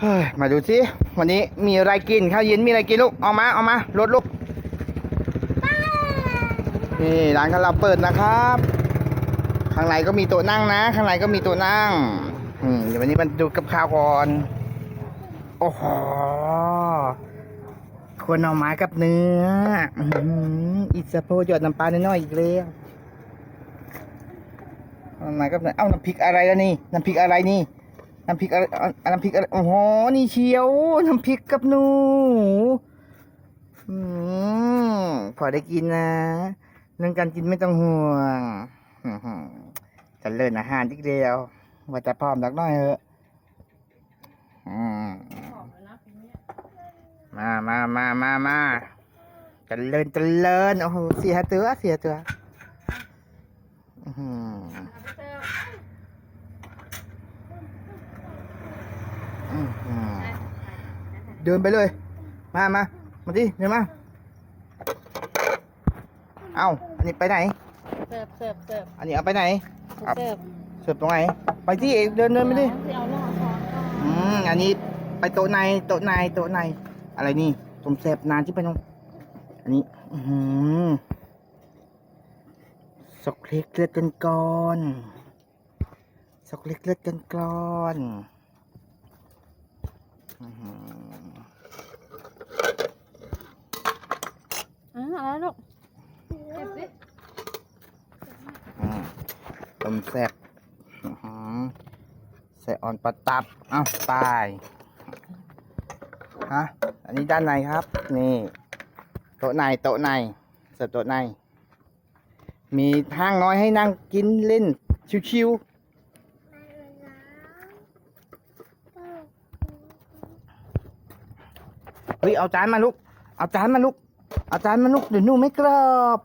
เฮ้ยมาดูสิวันนี้มีอะไรกินข้าวเย็นมีอะไรกินลูกเอามาเอามารถลูกนี่ร้านของเราเปิดนะครับ ข้างในก็มีโต๊ะนั่งนะ ข้างในก็มีโต๊ะนั่งอืมเดี๋ยววันนี้มันดูกับข้าวก่อนโอ้โหควรเอาไม้กับเนื้ออืมอิสโพหยอดน้ำปลาน้อยๆอีกแล้วเอาไม้กับเนื้อเอ้าน้ำพริกอะไรแล้วนี่น้ำพริกอะไรนี่ น้ำพริกอะไรน้ำพริกอะไรโอ้โหนี่เชียว น้ำพริกกับหนูอืมพอได้กินนะเรื่องการกินไม่ต้องห่วงจะเลินอาหารทีเดียว ว่าจะพร้อมสักหน่อยเถอะอืมามามามามาจะเลินจะเลินโอ้โหเสียตัวเสียตัวอื้อ ออื้อหือเดินไปเลย มามามาดิเดินมาเอ้าอันนี้ไปไหน เสิร์ฟเสิร์ฟเสิร์ฟอันนี้เอาไปไหนครับเสิร์ฟเสิร์ฟตรงไหน ไปที่เอกเดินเดินไปดิที่เอาหน้าช้อนก่อนอืมอันนี้ไปโต๊ะในโต๊ะในโต๊ะใน อะไรนี่สมเสพนานที่ไปน้องอันนี้ อือหือสกเล็กเลือดกันก่อนสกเล็กเลือดกันก่อน อื้อหืออ่าอะไรลูกเก็บสิอืมต้มแซ่บอื้อหือใส่ออนปลาตับ อ้าตาย ฮะ อันนี้ด้านในครับ นี่ โต๊ะใน โต๊ะในเสิร์ฟโต๊ะใน มีห้างน้อยให้นั่งกินเล่น ชิวๆ เฮ้ยเอาจานมาลูก เอาจานมาลูก เอาจานมาลูกเดี๋ยวหนูไม่กรอบ